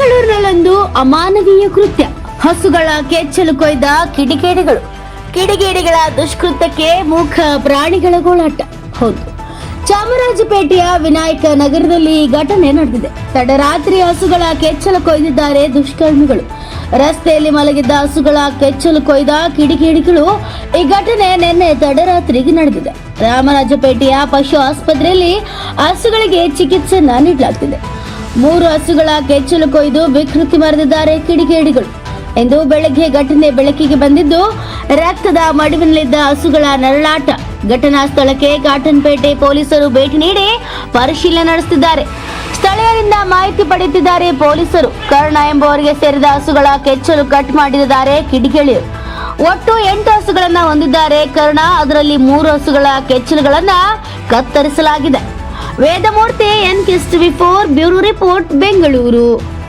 ಬೆಂಗಳೂರಿನಲ್ಲೊಂದು ಅಮಾನವೀಯ ಕೃತ್ಯ. ಹಸುಗಳ ಕೆಚ್ಚಲು ಕೊಯ್ದ ಕಿಡಿಗೇಡಿಗಳು. ಕಿಡಿಗೇಡಿಗಳ ದುಷ್ಕೃತ್ಯಕ್ಕೆ ಮೂಕ ಪ್ರಾಣಿಗಳ ಗೋಳಾಟ. ಹೌದು. ಚಾಮರಾಜಪೇಟೆಯ ವಿನಾಯಕ ನಗರದಲ್ಲಿ ಈ ಘಟನೆ ನಡೆದಿದೆ. ತಡರಾತ್ರಿ ಹಸುಗಳ ಕೆಚ್ಚಲು ಕೊಯ್ದಿದ್ದಾರೆ ದುಷ್ಕರ್ಮಿಗಳು. ರಸ್ತೆಯಲ್ಲಿ ಮಲಗಿದ್ದ ಹಸುಗಳ ಕೆಚ್ಚಲು ಕೊಯ್ದ ಕಿಡಿಗೇಡಿಗಳು ಈ ಘಟನೆ ನಿನ್ನೆ ತಡರಾತ್ರಿಗೆ ನಡೆದಿದೆ. ರಾಮರಾಜಪೇಟೆಯ ಪಶು ಆಸ್ಪತ್ರೆಯಲ್ಲಿ ಹಸುಗಳಿಗೆ ಚಿಕಿತ್ಸೆಯನ್ನ ನೀಡಲಾಗ್ತಿದೆ. ಮೂರು ಹಸುಗಳ ಕೆಚ್ಚಲು ಕೊಯ್ದು ವಿಕೃತಿ ಮರೆದಿದ್ದಾರೆ ಕಿಡಿಗೇಡಿಗಳು. ಎಂದು ಬೆಳಗ್ಗೆ ಘಟನೆ ಬೆಳಕಿಗೆ ಬಂದಿದ್ದು, ರಕ್ತದ ಮಡುವಿನಲ್ಲಿದ್ದ ಹಸುಗಳ ನರಳಾಟ. ಘಟನಾ ಸ್ಥಳಕ್ಕೆ ಕಾಟನ್ಪೇಟೆ ಪೊಲೀಸರು ಭೇಟಿ ನೀಡಿ ಪರಿಶೀಲನೆ ನಡೆಸುತ್ತಿದ್ದಾರೆ. ಸ್ಥಳೀಯರಿಂದ ಮಾಹಿತಿ ಪಡೆಯುತ್ತಿದ್ದಾರೆ ಪೊಲೀಸರು. ಕರ್ಣ ಎಂಬುವರಿಗೆ ಸೇರಿದ ಹಸುಗಳ ಕೆಚ್ಚಲು ಕಟ್ ಮಾಡಿದ್ದಾರೆ ಕಿಡಿಗೇಳಿಯರು ಒಟ್ಟು ಎಂಟು ಹಸುಗಳನ್ನ ಹೊಂದಿದ್ದಾರೆ ಕರ್ಣ. ಅದರಲ್ಲಿ ಮೂರು ಹಸುಗಳ ಕೆಚ್ಚಲುಗಳನ್ನ ಕತ್ತರಿಸಲಾಗಿದೆ. ವೇದಮೂರ್ತಿ ಎನ್. ಕಿಸ್ಟ್ ಬಿಫೋರ್ ಬ್ಯೂರೋ ರಿಪೋರ್ಟ್ ಬೆಂಗಳೂರು.